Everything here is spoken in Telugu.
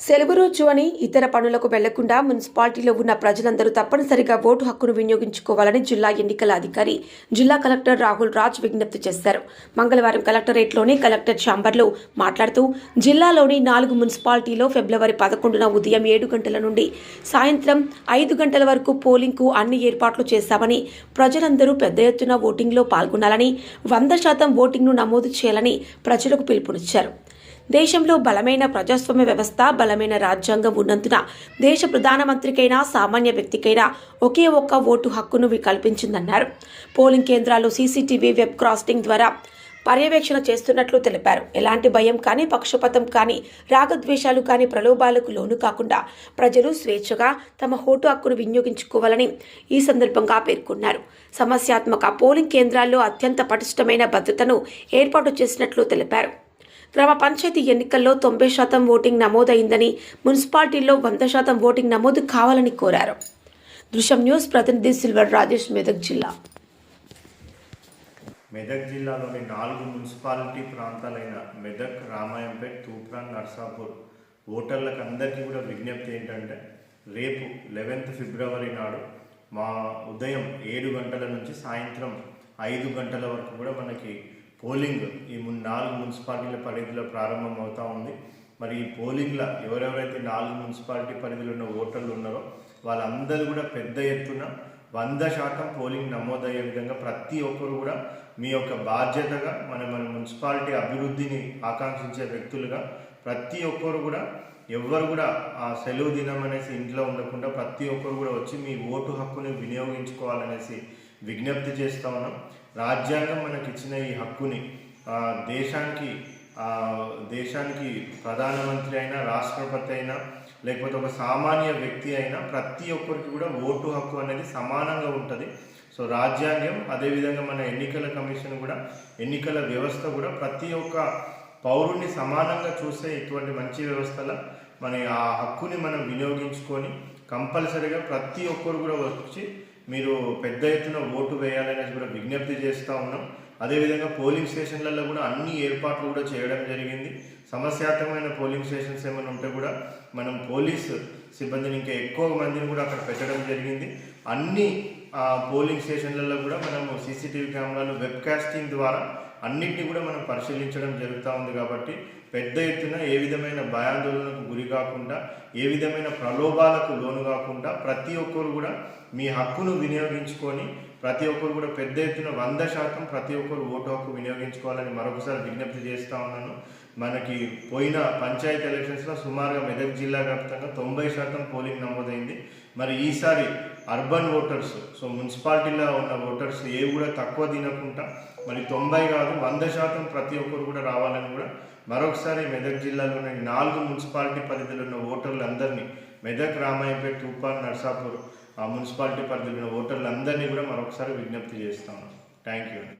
సెలవు రోజు అని ఇతర పనులకు వెళ్ళకుండా మున్సిపాలిటీలో ఉన్న ప్రజలందరూ తప్పనిసరిగా ఓటు హక్కును వినియోగించుకోవాలని జిల్లా ఎన్నికల అధికారి జిల్లా కలెక్టర్ రాహుల్ రాజ్ విజ్ఞప్తి చేశారు. మంగళవారం కలెక్టరేట్లోని కలెక్టర్ ఛాంబర్లో మాట్లాడుతూ జిల్లాలోని నాలుగు మున్సిపాలిటీలో ఫిబ్రవరి పదకొండున ఉదయం ఏడు గంటల నుండి సాయంత్రం ఐదు గంటల వరకు పోలింగ్కు అన్ని ఏర్పాట్లు చేశామని ప్రజలందరూ పెద్ద ఎత్తున ఓటింగ్లో పాల్గొనాలని వంద శాతం ఓటింగ్ను నమోదు చేయాలని ప్రజలకు పిలుపునిచ్చారు. దేశంలో బలమైన ప్రజాస్వామ్య వ్యవస్థ బలమైన రాజ్యాంగం ఉన్నందున దేశ ప్రధానమంత్రికైనా సామాన్య వ్యక్తికైనా ఒకే ఒక్క ఓటు హక్కును వి- కల్పించిందన్నారు పోలింగ్ కేంద్రాల్లో సీసీటీవీ వెబ్ క్రాస్టింగ్ ద్వారా పర్యవేక్షణ చేస్తున్నట్లు తెలిపారు. ఎలాంటి భయం కానీ పక్షపాతం కానీ రాగద్వేషాలు కానీ ప్రలోభాలకు లోను కాకుండా ప్రజలు స్వేచ్ఛగా తమ ఓటు హక్కును వినియోగించుకోవాలని ఈ సందర్భంగా పేర్కొన్నారు. సమస్యాత్మక పోలింగ్ కేంద్రాల్లో అత్యంత పటిష్టమైన భద్రతను ఏర్పాటు చేసినట్లు తెలిపారు. గ్రామ పంచాయతీ ఎన్నికల్లో తొంభై శాతం ఓటింగ్ నమోదైందని మున్సిపాలిటీల్లో వంద శాతం ఓటింగ్ నమోదు కావాలని కోరారు. దృశ్యం న్యూస్ ప్రతినిధి సిల్వర్ రాజేష్ మెదక్ జిల్లా. మెదక్ జిల్లాలోని నాలుగు మున్సిపాలిటీ ప్రాంతాలైన మెదక్ రామాయంపేట్ తూప్రాన్ నర్సాపూర్ ఓటర్లకు అందరికీ కూడా విజ్ఞప్తి ఏంటంటే రేపు లెవెన్త్ ఫిబ్రవరి నాడు మా ఉదయం ఏడు గంటల నుంచి సాయంత్రం ఐదు గంటల వరకు కూడా మనకి పోలింగ్ ఈ నాలుగు మున్సిపాలిటీల పరిధిలో ప్రారంభం అవుతా ఉంది. మరి ఈ పోలింగ్లో ఎవరెవరైతే నాలుగు మున్సిపాలిటీ పరిధిలో ఉన్న ఓటర్లు ఉన్నారో వాళ్ళందరూ కూడా పెద్ద ఎత్తున వంద శాతం పోలింగ్ నమోదయ్యే విధంగా ప్రతి ఒక్కరు కూడా మీ యొక్క బాధ్యతగా మన మన మున్సిపాలిటీ అభివృద్ధిని ఆకాంక్షించే వ్యక్తులుగా ప్రతి ఒక్కరు కూడా ఎవ్వరు కూడా ఆ సెలవు దినం అనేసి ఇంట్లో ఉండకుండా ప్రతి ఒక్కరు కూడా వచ్చి మీ ఓటు హక్కుని వినియోగించుకోవాలనేసి విజ్ఞప్తి చేస్తూ ఉన్నాం. రాజ్యాంగం మనకి ఇచ్చిన ఈ హక్కుని దేశానికి దేశానికి ప్రధానమంత్రి అయినా రాష్ట్రపతి అయినా లేకపోతే ఒక సామాన్య వ్యక్తి అయినా ప్రతి ఒక్కరికి కూడా ఓటు హక్కు అనేది సమానంగా ఉంటుంది. సో రాజ్యాంగం అదేవిధంగా మన ఎన్నికల కమిషన్ కూడా ఎన్నికల వ్యవస్థ కూడా ప్రతి ఒక్క పౌరుణ్ణి సమానంగా చూసే ఇటువంటి మంచి వ్యవస్థల మన ఆ హక్కుని మనం వినియోగించుకొని కంపల్సరీగా ప్రతి ఒక్కరు కూడా వచ్చి మీరు పెద్ద ఎత్తున ఓటు వేయాలనేసి కూడా విజ్ఞప్తి చేస్తూ ఉన్నాం. అదేవిధంగా పోలింగ్ స్టేషన్లలో కూడా అన్ని ఏర్పాట్లు కూడా చేయడం జరిగింది. సమస్యాత్మకమైన పోలింగ్ స్టేషన్స్ ఏమైనా ఉంటే కూడా మనం పోలీస్ సిబ్బందిని ఇంకా ఎక్కువ మందిని కూడా అక్కడ పెట్టడం జరిగింది. అన్ని పోలింగ్ స్టేషన్లలో కూడా మనము సీసీటీవీ కెమెరాలు వెబ్ కాస్టింగ్ ద్వారా అన్నింటినీ కూడా మనం పరిశీలించడం జరుగుతూ ఉంది కాబట్టి పెద్ద ఎత్తున ఏ విధమైన భయాందోళనకు గురి కాకుండా ఏ విధమైన ప్రలోభాలకు లోను కాకుండా ప్రతి ఒక్కరు కూడా మీ హక్కును వినియోగించుకొని ప్రతి ఒక్కరు కూడా పెద్ద ఎత్తున వంద శాతం ప్రతి ఒక్కరు ఓటు హక్కు వినియోగించుకోవాలని మరొకసారి విజ్ఞప్తి చేస్తూ ఉన్నాను. మనకి పోయిన పంచాయతీ ఎలక్షన్స్లో సుమారుగా మెదక్ జిల్లా వ్యాప్తంగా తొంభై శాతం పోలింగ్ నమోదైంది. మరి ఈసారి అర్బన్ ఓటర్స్ సో మున్సిపాలిటీలో ఉన్న ఓటర్స్ ఏ కూడా తక్కువ తినకుండా మరి తొంభై కాదు వంద శాతం ప్రతి ఒక్కరు కూడా రావాలని కూడా మరొకసారి మెదక్ జిల్లాలోని నాలుగు మున్సిపాలిటీ పరిధిలో ఉన్న ఓటర్లందరినీ మెదక్ రామాయపేట్ తూపాన్ నర్సాపూర్ ఆ మున్సిపాలిటీ పరిధిలో ఉన్న ఓటర్లందరినీ కూడా మరొకసారి విజ్ఞప్తి చేస్తాను. Thank you.